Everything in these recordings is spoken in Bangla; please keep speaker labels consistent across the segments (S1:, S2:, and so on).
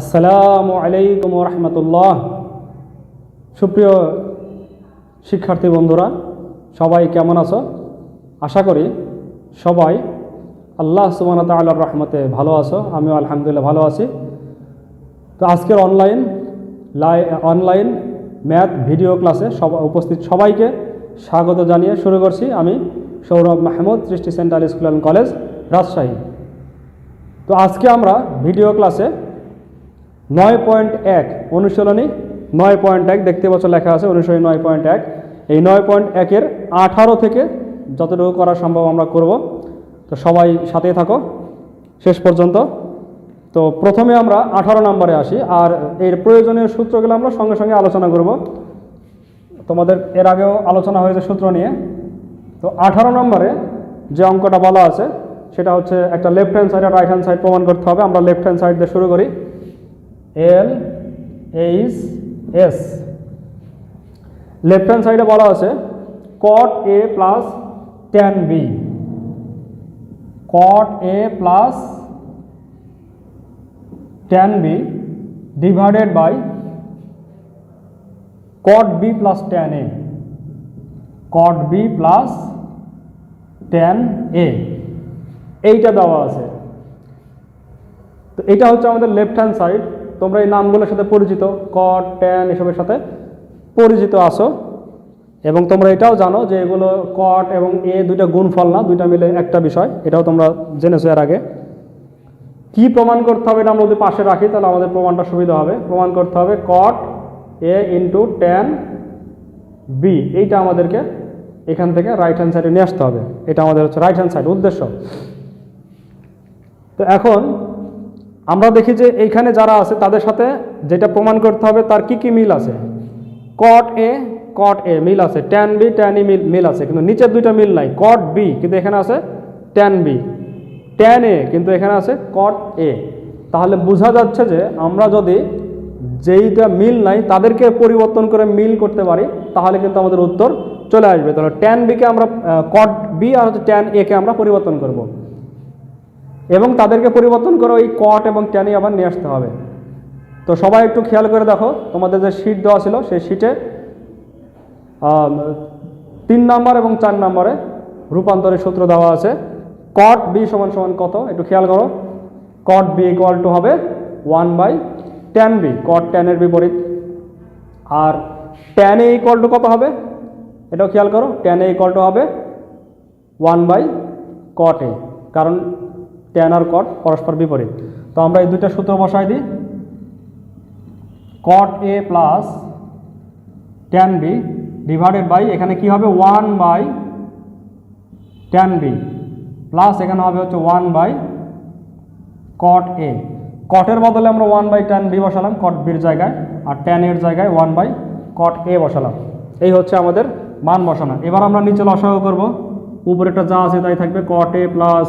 S1: আসসালামু আলাইকুম রহমতুল্লাহ। সুপ্রিয় শিক্ষার্থী বন্ধুরা, সবাই কেমন আছো? আশা করি সবাই আল্লাহ সুবান তাল্লার রহমতে ভালো আছো, আমিও আলহামদুলিল্লাহ ভালো আছি। তো আজকের অনলাইন লাই অনলাইন ম্যাথ ভিডিও ক্লাসে সব, উপস্থিত সবাইকে স্বাগত জানিয়ে শুরু করছি আমি Sourav Mahmud, Srishti central school and college Rajshahi. তো আজকে আমরা ভিডিও ক্লাসে নয় পয়েন্ট এক অনুশীলনী, নয় পয়েন্ট এক দেখতে পাচ্ছ লেখা আছে অনুশীলনী নয় পয়েন্ট এক। এই নয় পয়েন্ট একের আঠারো থেকে যতটুকু করা সম্ভব আমরা করব। তো সবাই সাথেই থাকো। শেষ পর্যন্ত। তো প্রথমে আমরা আঠারো নম্বরে আসি, আর এর প্রয়োজনীয় সূত্রগুলো আমরা সঙ্গে সঙ্গে আলোচনা করব। তোমাদের এর আগেও আলোচনা হয়েছে সূত্র নিয়ে। তো আঠারো নম্বরে যে অঙ্কটা বলা আছে, সেটা হচ্ছে একটা লেফট হ্যান্ড সাইড আর রাইট হ্যান্ড সাইড প্রমাণ করতে হবে। আমরা লেফট হ্যান্ড সাইড দিয়ে শুরু করি। L H S left hand সাইডে বলা আছে cot A plus tan B cot A plus tan B divided by cot B plus tan A cot B plus tan A এইটা দেওয়া আছে। তো এটা হচ্ছে আমাদের লেফট হ্যান্ড সাইড তোমরা এই নামগুলোর সাথে পরিচিত কট ট্যান এসবের সাথে পরিচিত আসো এবং তোমরা এটাও জানো যে এগুলো কট এবং এ দুইটা গুণফল না, দুইটা মিলে একটা বিষয়, এটাও তোমরা জেনেছো এর আগে। কি প্রমাণ করতে হবে এটা আমরা যদি পাশে রাখি, তাহলে আমাদের প্রমাণটা সুবিধা হবে। প্রমাণ করতে হবে cot, A into tan B এইটা আমাদেরকে এখান থেকে রাইট হ্যান্ড সাইডে নিয়ে আসতে হবে। এটা আমাদের হচ্ছে রাইট হ্যান্ড সাইড উদ্দেশ্য। তো এখন আমরা দেখি যে এইখানে যারা আছে, তাদের সাথে যেটা প্রমাণ করতে হবে, তার কি কি মিল আছে? কট এ কট এ মিল আছে। ট্যান বি ট্যান ই মিল মিল আছে। কিন্তু নিচের দুইটা মিল নাই। কট বি কিন্তু এখানে আছে ট্যান বি ট্যান এ কিন্তু এখানে আছে কট এ তাহলে বোঝা যাচ্ছে যে আমরা যদি যেইটা মিল নাই, তাদেরকে পরিবর্তন করে মিল করতে পারি, তাহলে কিন্তু আমাদের উত্তর চলে আসবে। তাহলে ট্যান বিকে আমরা কট বি আর হচ্ছে ট্যান এ কে আমরা পরিবর্তন করব। এবং তাদেরকে পরিবর্তন করে ওই কট এবং ট্যানই আবার নিয়ে আসতে হবে। তো সবাই একটু খেয়াল করে দেখো, তোমাদের যে শিট দেওয়া ছিল, সেই শিটে তিন নাম্বার এবং চার নম্বরে রূপান্তরের সূত্র দেওয়া আছে। কট বি সমান সমান কত? একটু খেয়াল করো। কট বি ইকুয়াল টু হবে one by tan B cot টেনের বিপরীত। আর টেন এ ইকুয়াল টু কত হবে? এটাও খেয়াল করো টেন এ ইকুয়াল টু হবে ওয়ান বাই কট এ কারণ টেন আর কট পরস্পর বিপরীত। তো আমরা এই দুইটা সূত্র বসাই দিই। Cot A plus tan B divided by এখানে কি হবে? One by tan B plus এখানে হবে হচ্ছে ওয়ান বাই কট এ কটের বদলে আমরা ওয়ান বাই টেন বি বসালাম কট বির জায়গায়, আর টেন এর জায়গায় ওয়ান বাই কট এ বসালাম। এই হচ্ছে আমাদের মান বসানো। এবার আমরা নিচে লসাগু করব। উপরেটা যা আছে তাই থাকবে cot A plus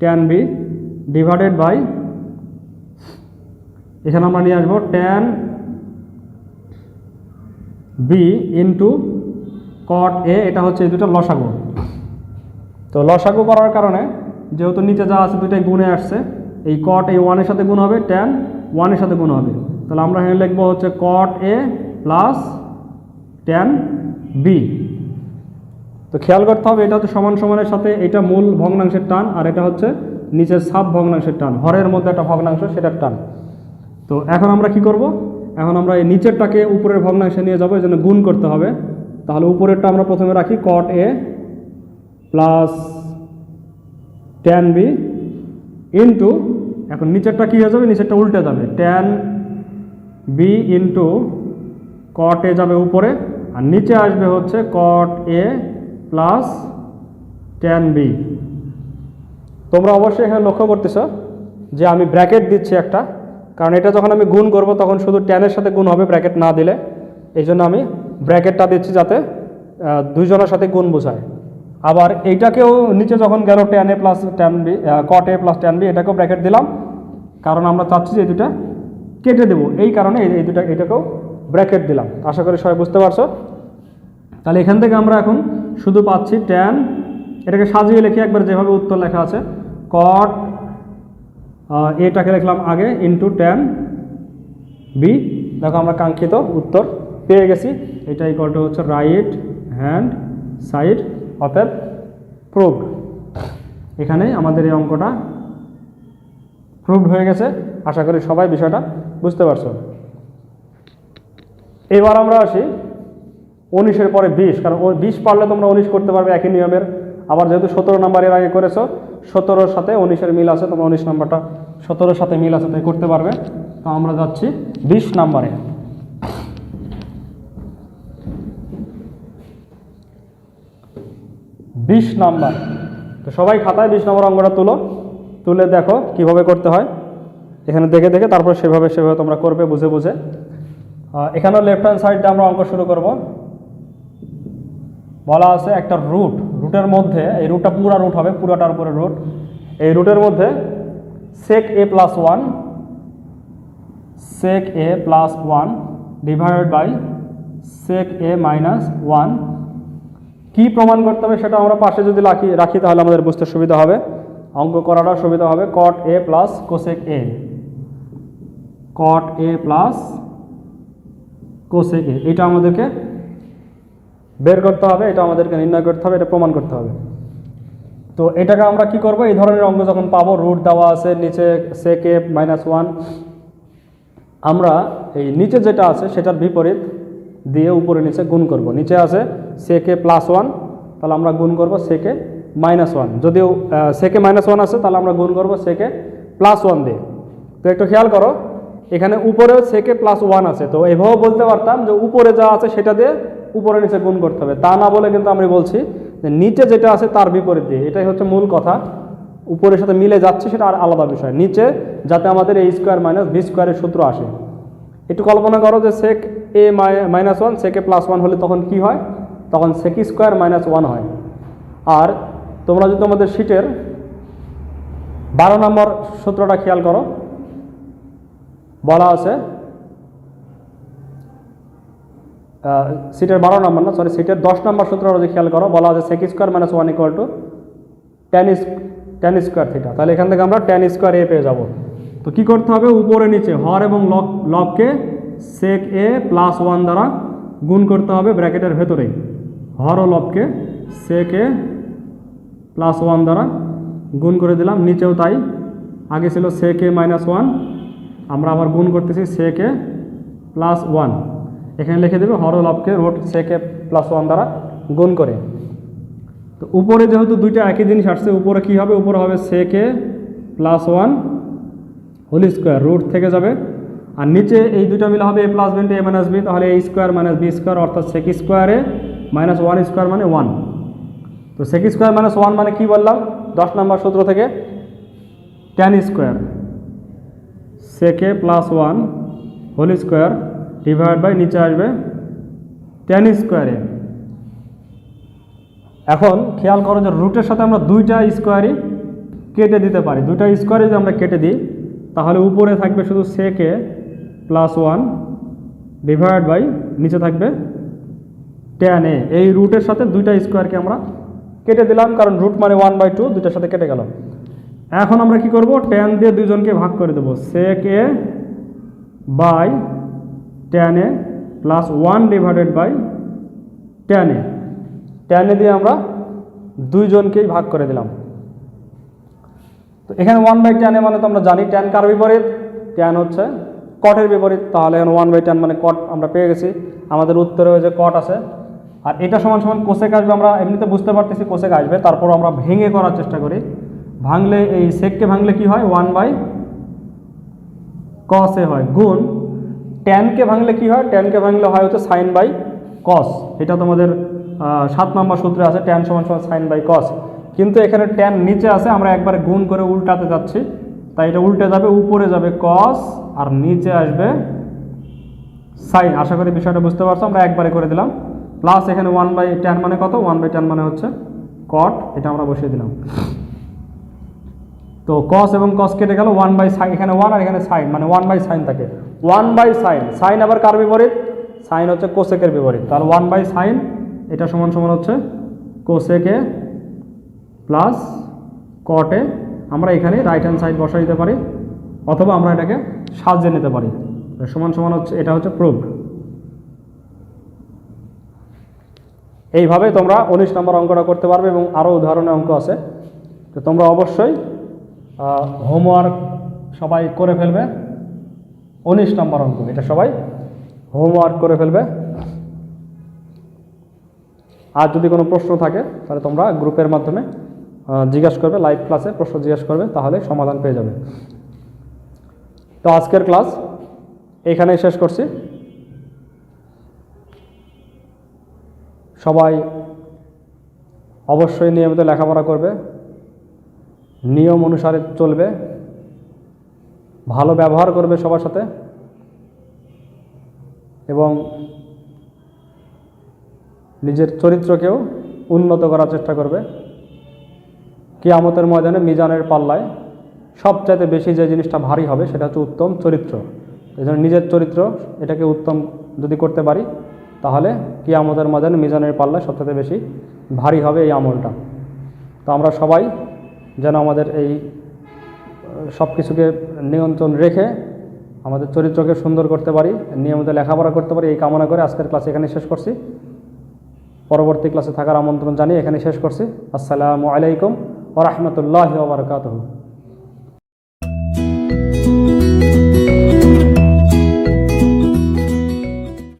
S1: tan B divided by এখানে আমরা নিয়ে আসব tan B into cot A এটা হচ্ছে এই দুটো লসাগু। তো লসাগু করার কারণে যেহেতু নিচে যা আছে দুইটাই গুণে আসছে, এই কট এই ওয়ানের সাথে গুণ হবে টেন ওয়ানের সাথে গুণ হবে। তাহলে আমরা এখানে লিখব হচ্ছে cot A plus tan B তো খেয়াল করতে হবে, এটা হচ্ছে সমান সমানের সাথে এটা মূল ভগ্নাংশের টান আর এটা হচ্ছে নিচের সাব ভগ্নাংশের টান। হরের মধ্যে একটা ভগ্নাংশ, সেটার টান। তো এখন আমরা কি করব? এখন আমরা এই নিচেরটাকে উপরের ভগ্নাংশে নিয়ে যাব, এই জন্য গুণ করতে হবে। তাহলে উপরেরটা আমরা প্রথমে রাখি cot A plus tan B into এখন নিচেরটা কী হয়ে যাবে? নিচেরটা উল্টে যাবে। Tan B into cot A যাবে উপরে, আর নিচে আসবে হচ্ছে cot A plus tan B তোমরা অবশ্যই এখানে লক্ষ্য করতেছ যে আমি ব্র্যাকেট দিচ্ছি একটা, কারণ এটা যখন আমি গুণ করব তখন শুধু টেনের সাথে গুণ হবে ব্র্যাকেট না দিলে। এই জন্য আমি ব্র্যাকেটটা দিচ্ছি যাতে দুইজনের সাথে গুণ বোঝায়। আবার এইটাকেও নিচে যখন গেল tan A plus tan B cot A plus tan B এটাকেও ব্র্যাকেট দিলাম। কারণ আমরা চাচ্ছি যে এই দুটা কেটে দেবো। এই কারণে এই দুটা এটাকেও ব্র্যাকেট দিলাম। আশা করি সবাই বুঝতে পারছ। তাহলে এখান থেকে আমরা এখন শুধু পাচ্ছি ট্যান এটাকে সাজিয়ে লিখি একবার যেভাবে উত্তর লেখা আছে। কট এটাকে লিখলাম আগে ইন্টু ট্যান বি দেখো আমরা কাঙ্ক্ষিত উত্তর পেয়ে গেছি। এটা ইকুয়াল টু হচ্ছে রাইট হ্যান্ড সাইড অতএব প্রুভড এখানে আমাদের এই অঙ্কটা প্রুভড হয়ে গেছে। আশা করি সবাই বিষয়টা বুঝতে পারছ। এবার আমরা আসি উনিশের পরে বিশ, কারণ বিশ পারলে তোমরা উনিশ করতে পারবে একই নিয়মের। আবার যেহেতু সতেরো নাম্বার এর আগে করেছ, সতেরোর সাথে উনিশের মিল আছে, তোমরা উনিশ নাম্বারটা সতেরোর সাথে মিল আছে, তাই করতে পারবে। তো আমরা যাচ্ছি বিশ নাম্বারে। বিশ নাম্বার। তো সবাই খাতায় বিশ নম্বর অঙ্গটা তুলো, তুলে দেখো কীভাবে করতে হয়। এখানে দেখে দেখে, তারপর সেভাবে সেভাবে তোমরা করবে, বুঝে বুঝে। এখানেও লেফট হ্যান্ড সাইডটা আমরা অঙ্ক শুরু করব। বলা আছে একটা রুট রুটের মধ্যে, এই রুটটা পুরা রুট হবে, পুরাটার উপরে রুট এই রুটের মধ্যে sec A plus one sec A plus one divided by sec A minus one কি প্রমাণ করতে হবে সেটা আমরা পাশে যদি রাখি রাখি তাহলে আমাদের বুঝতে সুবিধা হবে। অঙ্ক করাটা সুবিধা হবে। Cot A plus cosec A cot A plus cosec A এটা আমাদেরকে বের করতে হবে, এটা আমাদেরকে নির্ণয় করতে হবে, এটা প্রমাণ করতে হবে। তো এটাকে আমরা কি করব? এই ধরনের অঙ্ক যখন পাবো রুট দেওয়া আছে, নিচে সেক এ মাইনাস ওয়ান আমরা এই নিচে যেটা আছে, সেটার বিপরীত দিয়ে উপরে নিচে গুণ করব। নিচে আছে সেকে প্লাস ওয়ান তাহলে আমরা গুণ করব সেকে মাইনাস ওয়ান যদিও সেকে মাইনাস ওয়ান আছে, তাহলে আমরা গুণ করব সেকে প্লাস ওয়ান দিয়ে। তো একটু খেয়াল করো, এখানে উপরেও সেকে প্লাস ওয়ান আছে। তো এভাবেও বলতে পারতাম যে উপরে যা আছে, সেটা দিয়ে উপরে নিচে গুণ করতে হবে। তা না বলে কিন্তু আমি বলছি যে নিচে যেটা আছে তার বিপরীত দিয়ে এটাই হচ্ছে মূল কথা। উপরের সাথে মিলে যাচ্ছে সেটা আর আলাদা বিষয়। নিচে যাতে আমাদের এই স্কোয়ার মাইনাস বি স্কোয়ারের সূত্র আসে। একটু কল্পনা করো যে sec A minus one sec A plus one হলে তখন কি হয়? তখন সেক স্কোয়ার মাইনাস ওয়ান হয়। আর তোমরা যদি তোমাদের শিটের বারো নম্বর সূত্রটা খেয়াল করো, বলা আছে সিটের বারো নম্বর না সরি সিটের দশ নম্বর সূত্রটা যদি খেয়াল করো, বলা আছে sec square minus one equal to tan tan square theta তাহলে এখান থেকে আমরা টেন স্কোয়ার এ পেয়ে যাব। তো কি করতে হবে? উপরে নিচে হর এবং লব, লবকে সেক এ প্লাস ওয়ান দ্বারা গুণ করতে হবে ব্র্যাকেটের ভেতরেই। হর ও লবকে সেক এ প্লাস ওয়ান দ্বারা গুণ করে দিলাম। নিচেও তাই। আগে ছিল সেক এ মাইনাস ওয়ান আমরা আবার গুণ করতেছি সেক এ প্লাস ওয়ান এখানে লিখে দেবে হর লবকে রোট সেক প্লাস ওয়ান দ্বারা গুণ করে। তো উপরে যেহেতু দুইটা একই জিনিস আসছে, উপরে কি হবে? উপরে হবে sec plus one whole square root থেকে যাবে। আর নিচে এই দুটো মিলে হবে A plus B A minus B তাহলে A square minus B square অর্থাৎ সেক স্কোয়ারে মাইনাস ওয়ান স্কোয়ার মানে ওয়ান তো সেক স্কোয়ার মাইনাস ওয়ান মানে কি বললাম? দশ নম্বর সূত্র থেকে টেন স্কোয়ার সেকে plus one whole square divide by নিচে আসবে টেন স্কোয়ারে এখন খেয়াল করো যে রুটের সাথে আমরা দুইটা স্কোয়ারই কেটে দিতে পারি। দুইটা স্কোয়ারে যদি আমরা কেটে দিই, তাহলে উপরে থাকবে শুধু সেকে প্লাস ওয়ান ডিভাইড বাই নিচে থাকবে টেন এ। এই রুটের সাথে দুইটা স্কোয়ারকে আমরা কেটে দিলাম, কারণ রুট মানে ওয়ান বাই টু দুইটার সাথে কেটে গেল। এখন আমরা কি করব? টেন দিয়ে দুইজনকে ভাগ করে দেবো। Sec by tan A plus one divided by tan A. টেনে দিয়ে আমরা দুইজনকেই ভাগ করে দিলাম। তো এখানে ওয়ান বাই টেনে মানে তো আমরা জানি টেন কার বিপরীত? টেন হচ্ছে কটের বিপরীত। তাহলে এখানে ওয়ান বাই টেন মানে কট আমরা পেয়ে গেছি। আমাদের উত্তরে যে কট আছে। আর এটা সমান সমান কোসেক আসবে, আমরা এমনিতে বুঝতে পারতেছি কোসেক আসবে। তারপর আমরা ভেঙে করার চেষ্টা করি। ভাঙলে এই সেককে ভাঙলে কি হয়? ওয়ান বাই কসে হয়। গুণ টেনকে ভাঙলে কি হয়? টেনকে ভাঙলে হয় হচ্ছে সাইন বাই কস এটা তোমাদের সাত নম্বর সূত্রে আছে ট্যান সমান সমান সাইন বাই কস কিন্তু এখানে ট্যান নিচে আছে, আমরা একবারে গুণ করে উল্টাতে যাচ্ছি। তাই এটা উল্টে যাবে, উপরে যাবে কস আর নিচে আসবে সাইন আশা করি বিষয়টা বুঝতে পারছ, আমরা একবারে করে দিলাম। প্লাস এখানে ওয়ান বাই টেন মানে কত? ওয়ান বাই টেন মানে হচ্ছে কট এটা আমরা বসিয়ে দিলাম। তো কস এবং কস কেটে গেল ওয়ান বাই সাইন এখানে ওয়ান আর এখানে সাইন মানে ওয়ান বাই সাইন থাকে। ওয়ান বাই সাইন সাইন আবার কার বিপরীত? সাইন হচ্ছে কোসেকের বিপরীত। তাহলে ওয়ান বাই সাইন এটা সমান সমান হচ্ছে কোসেকে প্লাস কটে আমরা এখানে রাইট হ্যান্ড সাইড বসাই দিতে পারি, অথবা আমরা এটাকে সাজিয়ে নিতে পারি। সমান সমান হচ্ছে, এটা হচ্ছে প্রুফ এইভাবে তোমরা উনিশ নম্বর অঙ্কটা করতে পারবে এবং আরও উদাহরণের অঙ্ক আছে। তো তোমরা অবশ্যই হোমওয়ার্ক সবাই করে ফেলবে। উনিশ নম্বর অঙ্ক, এটা সবাই হোমওয়ার্ক করে ফেলবে। আর যদি কোনো প্রশ্ন থাকে, তাহলে তোমরা গ্রুপের মাধ্যমে জিজ্ঞাসা করবে লাইভ ক্লাসে প্রশ্ন জিজ্ঞাসা করবে, তাহলে সমাধান পেয়ে যাবে। তো আজকের ক্লাস এখানেই শেষ করছি। সবাই অবশ্যই নিয়মিত লেখাপড়া করবে। নিয়ম অনুসারে চলবে, ভালো ব্যবহার করবে সবার সাথে, এবং নিজের চরিত্রকেও উন্নত করার চেষ্টা করবে। কিয়ামতের ময়দানে মিজানের পাল্লায় সবচাইতে বেশি যে জিনিসটা ভারী হবে সেটা হচ্ছে উত্তম চরিত্র। এই জন্য নিজের চরিত্র এটাকে উত্তম যদি করতে পারি, তাহলে কিয়ামতের ময়দানে মিজানের পাল্লায় সবচাইতে বেশি ভারী হবে এই আমলটা। তো আমরা সবাই যেন আমাদের এই সব কিছুকে নিয়ন্ত্রণ রেখে আমাদের চরিত্রকে সুন্দর করতে পারি, নিয়মিত লেখাপড়া করতে পারি, এই কামনা করে আজকের ক্লাস এখানে শেষ করছি। পরবর্তী ক্লাসে থাকার আমন্ত্রণ জানিয়ে এখানে শেষ করছি। আসসালামু আলাইকুম রহমতুল্লাহ ওবরকাতহ